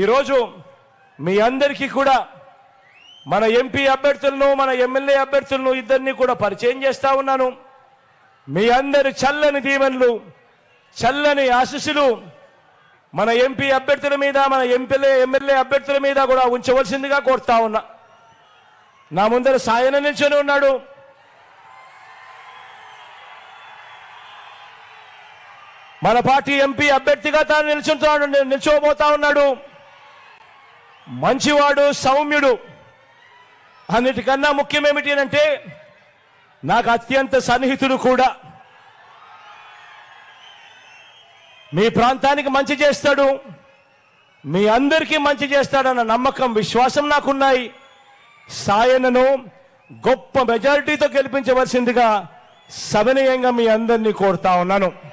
ఈరోజు మీ అందరికీ కూడా మన ఎంపీ అభ్యర్థులను మన ఎమ్మెల్యే అభ్యర్థులను ఇద్దరిని కూడా పరిచయం చేస్తా ఉన్నాను. మీ అందరి చల్లని దీవెనలు చల్లని ఆశీస్సులు మన ఎంపీ అభ్యర్థుల మీద మన ఎంపీలే ఎమ్మెల్యే అభ్యర్థుల మీద కూడా ఉంచవలసిందిగా కోరుతా ఉన్నా. నా ముందర సాయన నిల్చొని ఉన్నాడు. మన పార్టీ ఎంపీ అభ్యర్థిగా తాను నిల్చుంటున్నాడు నిల్చోబోతా ఉన్నాడు. మంచివాడు సౌమ్యుడు. అన్నిటికన్నా ముఖ్యం ఏమిటి అంటే నాకు అత్యంత సన్నిహితుడు కూడా. మీ ప్రాంతానికి మంచి చేస్తాడు. మీ అందరికీ మంచి చేస్తాడన్న నమ్మకం విశ్వాసం నాకున్నాయి. సాయనను గొప్ప మెజారిటీతో గెలిపించవలసిందిగా సవినయంగా మీ అందరినీ కోరుతా ఉన్నాను.